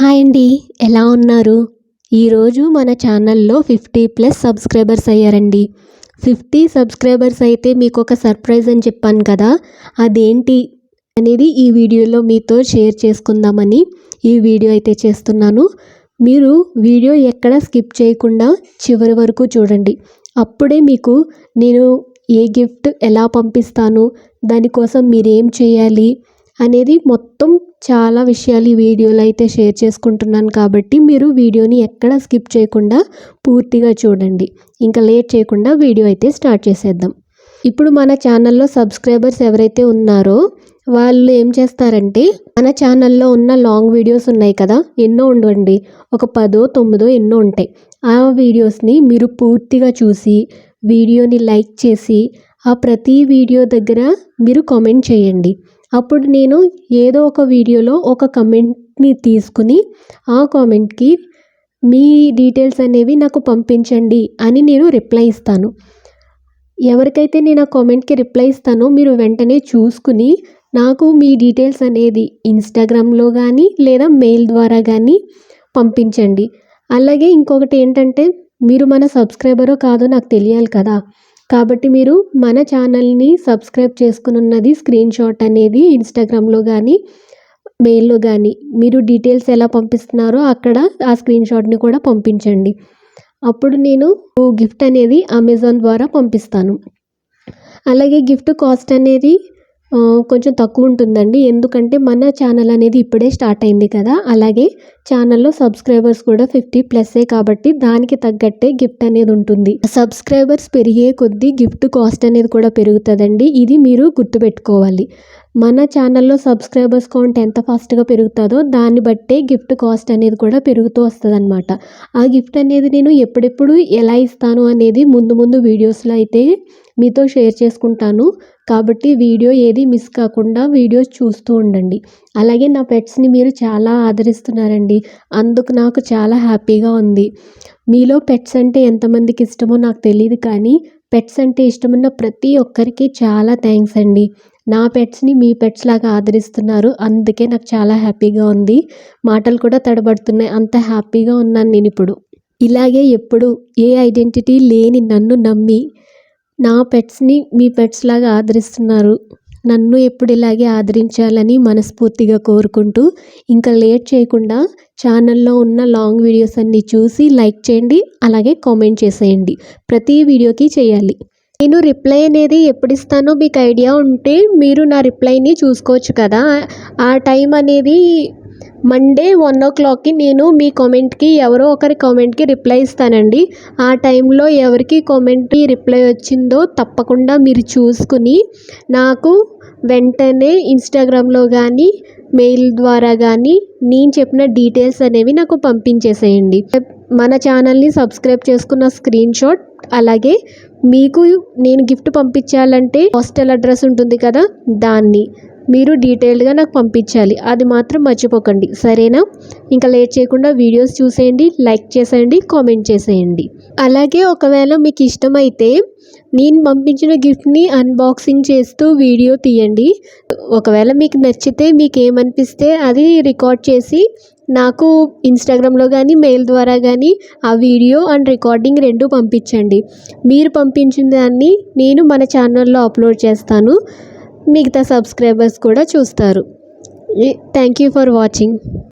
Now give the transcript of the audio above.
Hi అండి ఎలా ఉన్నారు? ఈరోజు మన ఛానల్లో ఫిఫ్టీ ప్లస్ సబ్స్క్రైబర్స్ అయ్యారండి. ఫిఫ్టీ సబ్స్క్రైబర్స్ అయితే మీకు ఒక సర్ప్రైజ్ అని చెప్పాను కదా అదేంటి అనేది ఈ వీడియోలో మీతో షేర్ చేసుకుందామని ఈ వీడియో అయితే చేస్తున్నాను. మీరు వీడియో ఎక్కడ స్కిప్ చేయకుండా చివరి వరకు చూడండి. అప్పుడే మీకు నేను ఏ గిఫ్ట్ ఎలా పంపిస్తాను దానికోసం మీరేం చేయాలి అనేది మొత్తం చాలా విషయాలు ఈ వీడియోలో అయితే షేర్ చేసుకుంటున్నాను కాబట్టి మీరు వీడియోని ఎక్కడ స్కిప్ చేయకుండా పూర్తిగా చూడండి. ఇంకా లేట్ చేయకుండా వీడియో అయితే స్టార్ట్ చేసేద్దాం. ఇప్పుడు మన ఛానల్లో సబ్స్క్రైబర్స్ ఎవరైతే ఉన్నారో వాళ్ళు ఏం చేస్తారంటే మన ఛానల్లో ఉన్న లాంగ్ వీడియోస్ ఉన్నాయి కదా ఎన్నో ఉండండి ఒక పదో తొమ్మిదో ఎన్నో ఉంటాయి. ఆ వీడియోస్ని మీరు పూర్తిగా చూసి వీడియోని లైక్ చేసి ఆ ప్రతి వీడియో దగ్గర మీరు కామెంట్ చేయండి. అప్పుడు నేను ఏదో ఒక వీడియోలో ఒక కమెంట్ని తీసుకుని ఆ కామెంట్కి మీ డీటెయిల్స్ అనేవి నాకు పంపించండి అని నేను రిప్లై ఇస్తాను. ఎవరికైతే నేను ఆ కామెంట్కి రిప్లై ఇస్తానో మీరు వెంటనే చూసుకుని నాకు మీ డీటెయిల్స్ అనేది ఇన్స్టాగ్రామ్లో కానీ లేదా మెయిల్ ద్వారా కానీ పంపించండి. అలాగే ఇంకొకటి ఏంటంటే మీరు మన సబ్స్క్రైబరో కాదో నాకు తెలియాలి కదా. కాబట్టి మీరు మన ఛానల్ని సబ్స్క్రైబ్ చేసుకుని ఉన్నది స్క్రీన్ షాట్ అనేది ఇన్స్టాగ్రామ్లో కానీ మెయిల్లో కానీ. మీరు డీటెయిల్స్ ఎలా పంపిస్తున్నారో అక్కడ ఆ స్క్రీన్ షాట్ని కూడా పంపించండి. అప్పుడు నేను గిఫ్ట్ అనేది అమెజాన్ ద్వారా పంపిస్తాను. అలాగే గిఫ్ట్ కాస్ట్ అనేది కొంచెం తక్కువ ఉంటుందండి. ఎందుకంటే మన ఛానల్ అనేది ఇప్పుడే స్టార్ట్ అయింది కదా. అలాగే ఛానల్లో సబ్స్క్రైబర్స్ కూడా ఫిఫ్టీ ప్లస్సే కాబట్టి దానికి తగ్గట్టే గిఫ్ట్ అనేది ఉంటుంది. సబ్స్క్రైబర్స్ పెరిగే కొద్దీ గిఫ్ట్ కాస్ట్ అనేది కూడా పెరుగుతుందండి. ఇది మీరు గుర్తుపెట్టుకోవాలి. మన ఛానల్లో సబ్స్క్రైబర్స్ కౌంట్ ఎంత ఫాస్ట్గా పెరుగుతుందో దాన్ని బట్టే గిఫ్ట్ కాస్ట్ అనేది కూడా పెరుగుతూ వస్తుందన్నమాట. ఆ గిఫ్ట్ అనేది నేను ఎప్పుడెప్పుడు ఎలా ఇస్తాను అనేది ముందు ముందు వీడియోస్లో అయితే మీతో షేర్ చేసుకుంటాను. కాబట్టి వీడియో ఏది మిస్ కాకుండా వీడియోస్ చూస్తూ ఉండండి. అలాగే నా పెట్స్ని మీరు చాలా ఆదరిస్తున్నారండి. అందుకు నాకు చాలా హ్యాపీగా ఉంది. మీలో పెట్స్ అంటే ఎంతమందికి ఇష్టమో నాకు తెలియదు కానీ పెట్స్ అంటే ఇష్టమున్న ప్రతి ఒక్కరికి చాలా థ్యాంక్స్ అండి. నా పెట్స్ని మీ పెట్స్ లాగా ఆదరిస్తున్నారు. అందుకే నాకు చాలా హ్యాపీగా ఉంది. మాటలు కూడా తడబడుతున్నాయి. అంత హ్యాపీగా ఉన్నాను నేను ఇప్పుడు. ఇలాగే ఎప్పుడు ఏ ఐడెంటిటీ లేని నన్ను నమ్మి నా పెట్స్ని మీ పెట్స్ లాగా ఆదరిస్తున్నారు. నన్ను ఎప్పుడు ఇలాగే ఆదరించాలని మనస్ఫూర్తిగా కోరుకుంటూ ఇంకా లేట్ చేయకుండా ఛానల్లో ఉన్న లాంగ్ వీడియోస్ అన్నీ చూసి లైక్ చేయండి అలాగే కామెంట్ చేసేయండి. ప్రతి వీడియోకి చేయాలి. నేను రిప్లై అనేది ఎప్పుడు ఇస్తానో మీకు ఐడియా ఉంటే మీరు నా రిప్లైని చూసుకోవచ్చు కదా. ఆ టైం అనేది మండే వన్ ఓ క్లాక్కి నేను మీ కామెంట్కి ఎవరో ఒకరి కామెంట్కి రిప్లై ఇస్తానండి. ఆ టైంలో ఎవరికి కామెంట్కి రిప్లై వచ్చిందో తప్పకుండా మీరు చూసుకుని నాకు వెంటనే ఇన్స్టాగ్రామ్లో కానీ మెయిల్ ద్వారా కానీ నేను చెప్పిన డీటెయిల్స్ అనేవి నాకు పంపించేసేయండి. మన ఛానల్ని సబ్స్క్రైబ్ చేసుకున్న స్క్రీన్ షాట్ అలాగే మీకు నేను గిఫ్ట్ పంపించాలంటే హాస్టల్ అడ్రస్ ఉంటుంది కదా దాన్ని మీరు డీటెయిల్డ్గా నాకు పంపించాలి. అది మాత్రం మర్చిపోకండి. సరేనా? ఇంకా లేట్ చేయకుండా వీడియోస్ చూసేయండి లైక్ చేసేయండి కామెంట్ చేసేయండి. అలాగే ఒకవేళ మీకు ఇష్టమైతే నేను పంపించిన గిఫ్ట్ని అన్బాక్సింగ్ చేస్తూ వీడియో తీయండి. ఒకవేళ మీకు నచ్చితే మీకు ఏమనిపిస్తే అది రికార్డ్ చేసి నాకు ఇన్స్టాగ్రామ్లో కానీ మెయిల్ ద్వారా కానీ ఆ వీడియో అండ్ రికార్డింగ్ రెండు పంపించండి. మీరు పంపించిన దాన్ని నేను మన ఛానల్లో అప్లోడ్ చేస్తాను. మిగతా సబ్స్క్రైబర్స్ కూడా చూస్తారు. Thank you for watching.